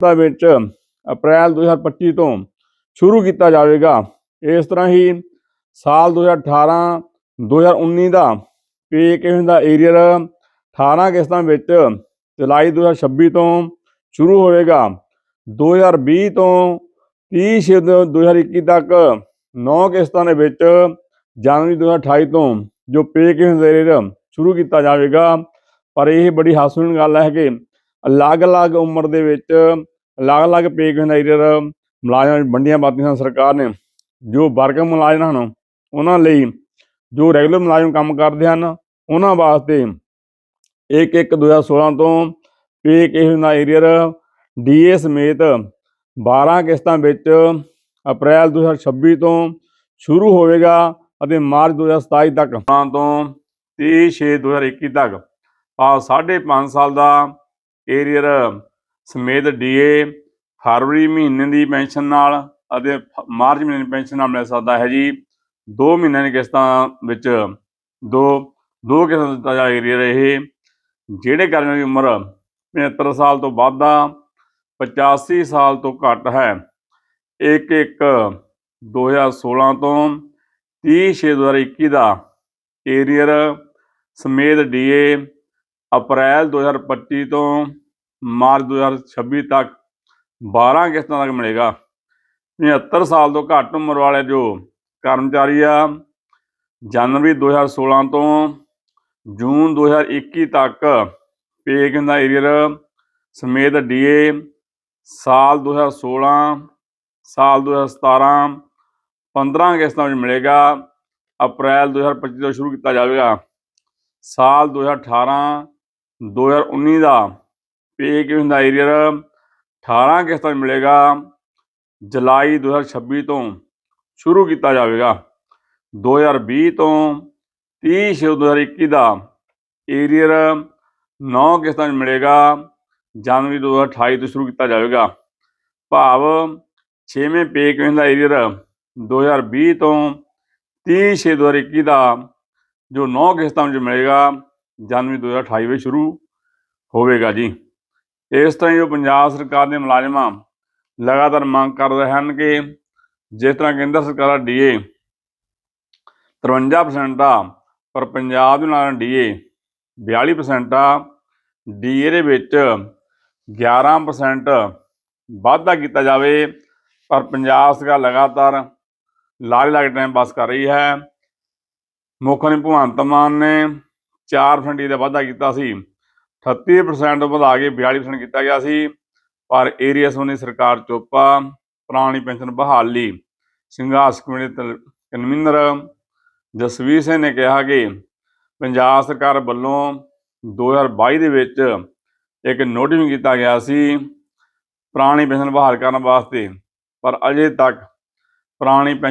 ਦਾ ਵਿੱਚ, ਅਪ੍ਰੈਲ 2025 ਤੋਂ ਸ਼ੁਰੂ ਕੀਤਾ ਜਾਵੇਗਾ। ਇਸ ਤਰ੍ਹਾਂ ਹੀ ਸਾਲ 2018 2019 ਦਾ ਪੇ ਕਿਵੇਂ ਦਾ ਏਰੀਅਰ 18 ਕਿਸ਼ਤਾਂ ਵਿੱਚ ਜੁਲਾਈ 2026 ਤੋਂ ਸ਼ੁਰੂ ਹੋਵੇਗਾ। 2020 ਤੋਂ 30 ਛੇ ਦੋ- 2021 ਤੱਕ 9 ਕਿਸ਼ਤਾਂ ਦੇ ਵਿੱਚ ਜਨਵਰੀ 2028 ਤੋਂ ਜੋ ਪੇ ਕਿਵੇਂ ਦਾ ਏਰੀਅਰ ਸ਼ੁਰੂ ਕੀਤਾ ਜਾਵੇਗਾ। ਪਰ ਇਹ ਬੜੀ ਹਾਸੋਹੀਣ ਗੱਲ ਹੈ ਕਿ ਅਲੱਗ-ਅਲੱਗ ਉਮਰ ਦੇ ਵਿੱਚ ਅਲੱਗ-ਅਲੱਗ ਪੇ ਕਿਵੇਂ ਦਾ ਏਰੀਅਰ ਮੁਲਾਜ਼ਮਾਂ ਵੰਡੀਆਂ ਬਾਤੀਆਂ ਹਨ ਸਰਕਾਰ ਨੇ, ਜੋ ਵਰਗ ਮੁਲਾਜ਼ਮ ਹਨ, ਉਹਨਾਂ ਲਈ ਜੋ ਰੈਗੂਲਰ ਮੁਲਾਜ਼ਮ ਕੰਮ ਕਰਦੇ ਹਨ, ਉਹਨਾਂ ਵਾਸਤੇ 1 1 2016 ਤੋਂ ਪੇ ਕਿਵੇਂ ਦਾ ਏਰੀਅਰ ਡੀਏ ਸਮੇਤ 12 ਕਿਸ਼ਤਾਂ ਵਿੱਚ ਅਪ੍ਰੈਲ 2026 ਤੋਂ ਸ਼ੁਰੂ ਹੋਵੇਗਾ ਅਤੇ ਮਾਰਚ 2027 ਤੱਕ, ਤੋਂ 30 6 2021 ਤੱਕ ਆ 5.5 ਸਾਲ ਦਾ ਏਰੀਅਰ ਸਮੇਤ ਡੀਏ ਫਰਵਰੀ ਮਹੀਨੇ ਦੀ ਪੈਨਸ਼ਨ ਨਾਲ ਅਤੇ ਫ- ਮਾਰਚ ਮਹੀਨੇ ਦੀ ਪੈਨਸ਼ਨ ਨਾਲ ਮਿਲ ਸਕਦਾ ਹੈ ਜੀ। 2 ਮਹੀਨਿਆਂ ਦੀ ਕਿਸ਼ਤਾਂ ਵਿੱਚ ਦੋ ਦੋ ਕਿਸ਼ਤਾਂ ਦਾ ਦਿੱਤਾ ਜਾ ਏਰੀਅਰ ਇਹ, ਜਿਹੜੇ ਕਰਮਚਾਰੀ ਦੀ ਉਮਰ 75 ਸਾਲ ਤੋਂ ਵੱਧ ਆ 85 ਸਾਲ ਤੋਂ ਘੱਟ ਹੈ। 1 1 2016 ਤੋਂ 30 6 2021 ਦਾ ਏਰੀਅਰ ਸਮੇਤ ਡੀਏ ਅਪ੍ਰੈਲ 2025 ਤੋਂ ਮਾਰਚ 2026 ਤੱਕ 12 ਕਿਸ਼ਤਾਂ ਤੱਕ ਮਿਲੇਗਾ। 75 ਸਾਲ ਤੋਂ ਘੱਟ ਉਮਰ ਵਾਲੇ ਜੋ ਕਰਮਚਾਰੀ ਆ, ਜਨਵਰੀ 2016 ਤੋਂ ਜੂਨ 2021 ਤੱਕ ਪੇ ਦਾ ਏਰੀਅਰ ਸਮੇਤ ਡੀਏ ਸਾਲ 2016 ਸਾਲ 2017 15 ਕਿਸ਼ਤਾਂ ਵਿੱਚ ਮਿਲੇਗਾ। ਅਪ੍ਰੈਲ 2025 ਤੋਂ ਸ਼ੁਰੂ ਕੀਤਾ ਜਾਵੇਗਾ। ਸਾਲ 2018 2019 ਦਾ ਪੇ ਕਿਵੇਂ ਦਾ? ਏਰੀਅਰ 18 ਕਿਸ਼ਤਾਂ ਵਿੱਚ ਮਿਲੇਗਾ, ਜੁਲਾਈ 2026 ਤੋਂ ਸ਼ੁਰੂ ਕੀਤਾ ਜਾਵੇਗਾ। 2020 ਤੋਂ 30 ਛੇ 2021 ਦਾ ਏਰੀਅਰ 9 ਕਿਸ਼ਤਾਂ ਵਿੱਚ ਮਿਲੇਗਾ, ਜਨਵਰੀ 2028 ਤੋਂ ਸ਼ੁਰੂ ਕੀਤਾ ਜਾਵੇਗਾ। ਭਾਵ 6ਵੇਂ ਪੇ ਕਿਵੇਂ ਦਾ? ਏਰੀਅਰ 2020 ਤੋਂ 30 ਛੇ 2021 ਦਾ ਜੋ 9 ਕਿਸ਼ਤਾਂ ਵਿੱਚ ਮਿਲੇਗਾ, ਜਨਵਰੀ 2028 ਵਿੱਚ ਸ਼ੁਰੂ ਹੋਵੇਗਾ ਜੀ। ਇਸ ਤਰ੍ਹਾਂ ਹੀ ਉਹ ਪੰਜਾਬ ਸਰਕਾਰ ਦੇ ਮੁਲਾਜ਼ਮਾਂ ਲਗਾਤਾਰ ਮੰਗ ਕਰ ਰਹੇ ਹਨ ਕਿ ਜਿਸ ਤਰ੍ਹਾਂ ਕੇਂਦਰ ਸਰਕਾਰ ਦਾ ਡੀਏ 53% ਆ, ਪਰ ਪੰਜਾਬ ਦੇ ਨਾਲ ਡੀਏ 42% ਆ, ਡੀਏ ਦੇ ਵਿੱਚ 11% ਵਾਧਾ ਕੀਤਾ ਜਾਵੇ, ਪਰ ਪੰਜਾਬ ਸਰਕਾਰ ਲਗਾਤਾਰ ਲਾਰੇ ਲਾ ਟਾਈਮ ਪਾਸ ਕਰ ਰਹੀ ਹੈ। ਮੁੱਖ ਮੰਤਰੀ ਭਗਵੰਤ ਮਾਨ ਨੇ 4% ਦਾ ਵਾਧਾ ਕੀਤਾ ਸੀ। 38% ਵਧਾ ਕੇ 42% ਕੀਤਾ ਗਿਆ ਸੀ। ਪਰ ਏਰੀਆ ਸੋਨੀ ਸਰਕਾਰ ਚੋਪਾ, ਪੁਰਾਣੀ ਪੈਨਸ਼ਨ ਬਹਾਲੀ ਸੰਘਰਸ਼ ਕਮੇਟੀ ਕਨਵੀਨਰ ਜਸਵੀਰ ਸਿੰਘ ਨੇ ਕਿਹਾ ਕਿ ਪੰਜਾਬ ਸਰਕਾਰ ਵੱਲੋਂ 2022 ਦੇ ਵਿੱਚ ਇੱਕ ਨੋਟਿਸ ਕੀਤਾ ਗਿਆ ਸੀ ਪੁਰਾਣੀ ਪੈਨਸ਼ਨ ਬਹਾਲ ਕਰਨ ਵਾਸਤੇ। ਪਰ ਅਜੇ ਤੱਕ ਪੁਰਾਣੀ ਪੈਨਸ਼ਨ